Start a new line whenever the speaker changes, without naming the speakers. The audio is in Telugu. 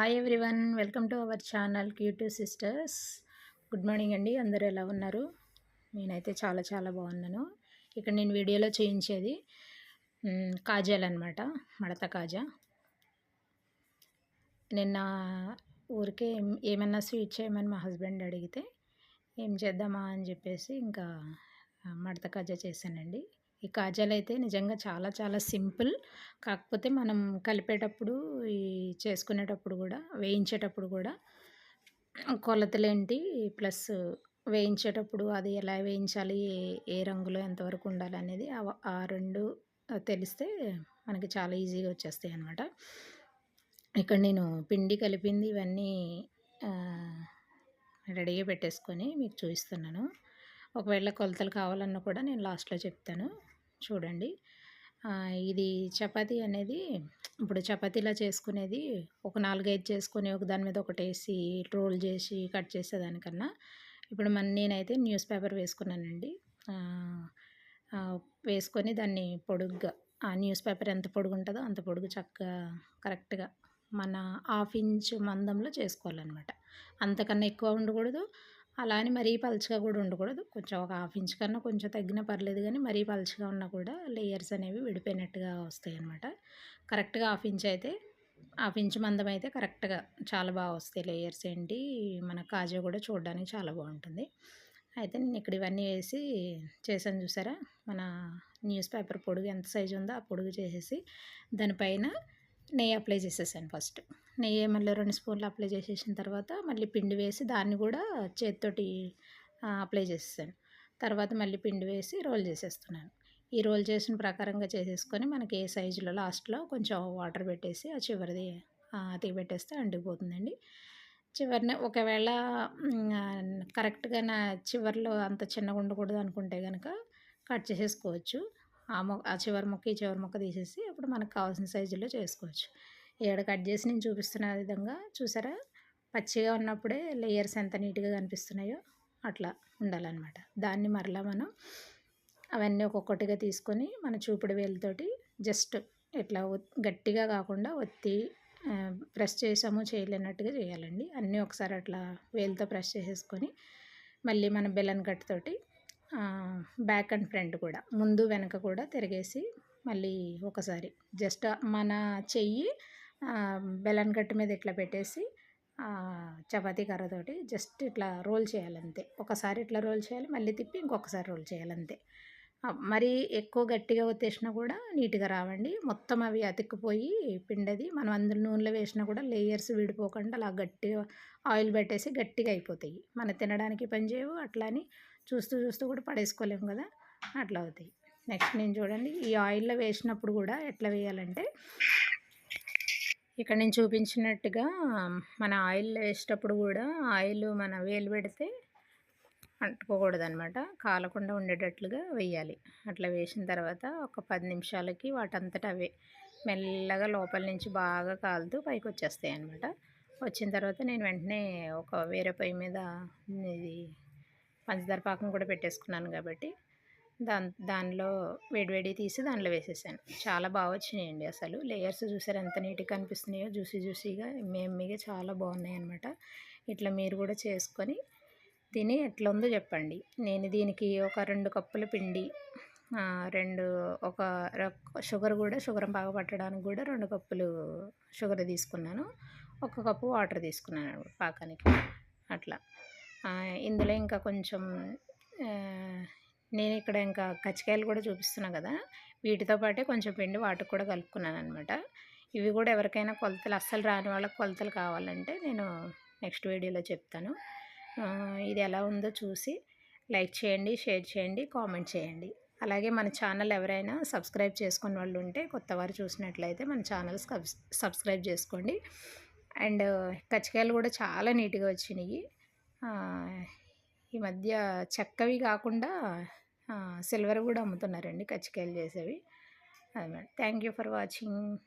Hi everyone welcome to our channel cute sisters good morning అండి అందరూ ఎలా ఉన్నారు? నేనైతే చాలా చాలా బాగున్నాను. ఇక్కడ నేను వీడియోలో చేయించేది మ్, కాజాలు అనమాట మడత కాజా. నిన్న ఊరికే ఏమన్నా స్వీట్ చేయమని మా హస్బెండ్ అడిగితే ఏం చేద్దామా? అని చెప్పేసి ఇంకా మడత కాజా చేశానండి. ఈ కాజాలు అయితే నిజంగా చాలా చాలా సింపుల్. కాకపోతే మనం కలిపేటప్పుడు ఈ చేసుకునేటప్పుడు కూడా వేయించేటప్పుడు కూడా కొలతలేంటి? ప్లస్ వేయించేటప్పుడు అది ఎలా వేయించాలి? ఏ ఏ రంగులో ఎంతవరకు ఉండాలి అనేది ఆ- ఆ రెండు తెలిస్తే మనకి చాలా ఈజీగా వచ్చేస్తాయి అన్నమాట. ఇక్కడ నేను పిండి కలిపింది ఇవన్నీ రెడీగా పెట్టేసుకొని మీకు చూపిస్తున్నాను. ఒకవేళ కొలతలు కావాలన్నా కూడా నేను లాస్ట్లో చెప్తాను. చూడండి. ఇది చపాతీ అనేది ఇప్పుడు చపాతీలా చేసుకునేది ఒక నాలుగైదు చేసుకొని ఒక దాని మీద ఒకటి వేసి రోల్ చేసి కట్ చేసేదానికన్నా. ఇప్పుడు మన నేనైతే న్యూస్ పేపర్ వేసుకున్నానండి. వేసుకొని దాన్ని పొడుగ్గా ఆ న్యూస్ పేపర్ ఎంత పొడుగు ఉంటుందో అంత పొడుగు చక్కగా కరెక్ట్గా మన హాఫ్ ఇంచ్ మందంలో చేసుకోవాలన్నమాట. అంతకన్నా ఎక్కువ ఉండకూడదు. అలా అని మరీ పలుచగా కూడా ఉండకూడదు. కొంచెం ఒక హాఫ్ ఇంచ్ కన్నా కొంచెం తగ్గినా పర్లేదు కానీ మరీ పలుచగా ఉన్నా కూడా లేయర్స్ అనేవి విడిపోయినట్టుగా వస్తాయి అన్నమాట కరెక్ట్గా హాఫ్ ఇంచ్ అయితే హాఫ్ ఇంచ్ మందం అయితే కరెక్ట్గా చాలా బాగా వస్తాయి లేయర్స్ ఏంటి. మన కాజా కూడా చూడడానికి చాలా బాగుంటుంది. అయితే నేను ఇక్కడ ఇవన్నీ వేసి చేశాను చూసారా? మన న్యూస్ పేపర్ పొడుగు ఎంత సైజు ఉందో ఆ పొడుగు చేసేసి దానిపైన నెయ్యి అప్లై చేసేసాను ఫస్ట్. నెయ్యి మళ్ళీ రెండు స్పూన్లు అప్లై చేసేసిన తర్వాత మళ్ళీ పిండి వేసి దాన్ని కూడా చేతితోటి అప్లై చేసేసాను. తర్వాత మళ్ళీ పిండి వేసి రోల్ చేసేస్తున్నాను. ఈ రోల్ చేసిన ప్రకారంగా చేసేసుకొని మనకి ఏ సైజులో లాస్ట్లో కొంచెం వాటర్ పెట్టేసి ఆ చివరిది అతి పెట్టేస్తే అండిపోతుందండి చివరిన ఒకవేళ కరెక్ట్గా నా చివరిలో అంత చిన్నగా ఉండకూడదు అనుకుంటే కనుక కట్ చేసేసుకోవచ్చు. ఆ మొక్క ఆ చివరి మొక్క ఈ చివరి మొక్క తీసేసి అప్పుడు మనకు కావాల్సిన సైజులో చేసుకోవచ్చు. ఇక్కడ కట్ చేసి నేను చూపిస్తున్న విధంగా. చూసారా? పచ్చిగా ఉన్నప్పుడే లేయర్స్ ఎంత నీట్గా కనిపిస్తున్నాయో అట్లా ఉండాలన్నమాట. దాన్ని మరలా మనం అవన్నీ ఒక్కొక్కటిగా తీసుకొని మన చూపుడు వేలుతోటి జస్ట్ ఇట్లా గట్టిగా కాకుండా ఒత్తి ప్రెస్ చేసాము చేయలేనట్టుగా చేయాలండి. అన్నీ ఒకసారి అట్లా వేలుతో ప్రెస్ చేసేసుకొని మళ్ళీ మన బెలన్ కట్ తోటి బ్యాక్ అండ్ ఫ్రంట్ కూడా ముందు వెనక కూడా తిరిగేసి మళ్ళీ ఒకసారి జస్ట్ మన చెయ్యి బెలన్ గట్టు మీద ఇట్లా పెట్టేసి చపాతీ కర్రతోటి జస్ట్ ఇట్లా రోల్ చేయాలంతే. ఒకసారి ఇట్లా రోల్ చేయాలి మళ్ళీ తిప్పి ఇంకొకసారి రోల్ చేయాలంతే. మరీ ఎక్కువ గట్టిగా ఒత్తేసినా కూడా నీట్గా రావండి. మొత్తం అవి అతుక్కుపోయి పిండది. మనం అందులో నూనెలో వేసినా కూడా లేయర్స్ విడిపోకుండా అలా గట్టిగా ఆయిల్ పెట్టేసి గట్టిగా అయిపోతాయి. మన తినడానికి పని చేయవు. అట్లా అని చూస్తూ చూస్తూ కూడా పడేసుకోలేము కదా. అట్లా అవుతాయి. నెక్స్ట్ నేను చూడండి ఈ ఆయిల్లో వేసినప్పుడు కూడా ఎట్లా వేయాలంటే ఇక్కడ నేను చూపించినట్టుగా మన ఆయిల్ వేసేటప్పుడు కూడా ఆయిల్ మన వేలు పెడితే అంటుకోకూడదు అనమాట కాలకుండా ఉండేటట్లుగా వేయాలి. అట్లా వేసిన తర్వాత ఒక పది నిమిషాలకి వాటంతట అవే మెల్లగా లోపల నుంచి బాగా కాలుతూ పైకి వచ్చేస్తాయి అనమాట వచ్చిన తర్వాత నేను వెంటనే ఒక వేరే పొయ్యి మీద ఇది పంచదార పాకం కూడా పెట్టేసుకున్నాను కాబట్టి దాన్ దానిలో వేడివేడి తీసి దానిలో వేసేసాను. చాలా బాగా వచ్చినాయండి అసలు. లేయర్స్ చూసారు ఎంత నీట్గా కనిపిస్తున్నాయో జ్యూసీ జ్యూసీగా మేమ్మీగా చాలా బాగున్నాయి అనమాట ఇట్లా మీరు కూడా చేసుకొని తిని ఎట్లా ఉందో చెప్పండి. నేను దీనికి ఒక రెండు కప్పుల పిండి రెండు ఒక రక్- షుగర్ కూడా షుగర్ బాగా పట్టడానికి కూడా రెండు కప్పులు షుగర్ తీసుకున్నాను. ఒక కప్పు వాటర్ తీసుకున్నాను పాకానికి. అట్లా. ఇందులో ఇంకా కొంచెం నేను ఇక్కడ ఇంకా కచ్చికాయలు కూడా చూపిస్తున్నా కదా! వీటితో పాటే కొంచెం పిండి వాటికి కూడా కలుపుకున్నాను అనమాట ఇవి కూడా ఎవరికైనా కొలతలు అస్సలు రాని వాళ్ళకి కొలతలు కావాలంటే నేను నెక్స్ట్ వీడియోలో చెప్తాను. ఇది ఎలా ఉందో చూసి లైక్ చేయండి షేర్ చేయండి కామెంట్ చేయండి. అలాగే మన ఛానల్ ఎవరైనా సబ్స్క్రైబ్ చేసుకున్న వాళ్ళు ఉంటే కొత్త వారు చూసినట్లయితే మన ఛానల్ సబ్స్క్రైబ్ చేసుకోండి. అండ్ కచ్చికాయలు కూడా చాలా నీట్గా వచ్చినాయి. ఈ మధ్య చెక్కవి కాకుండా సిల్వర్ కూడా అమ్ముతున్నారండి. కచ్చికాయలు చేసేవి. అదే థ్యాంక్ యూ ఫర్ వాచింగ్.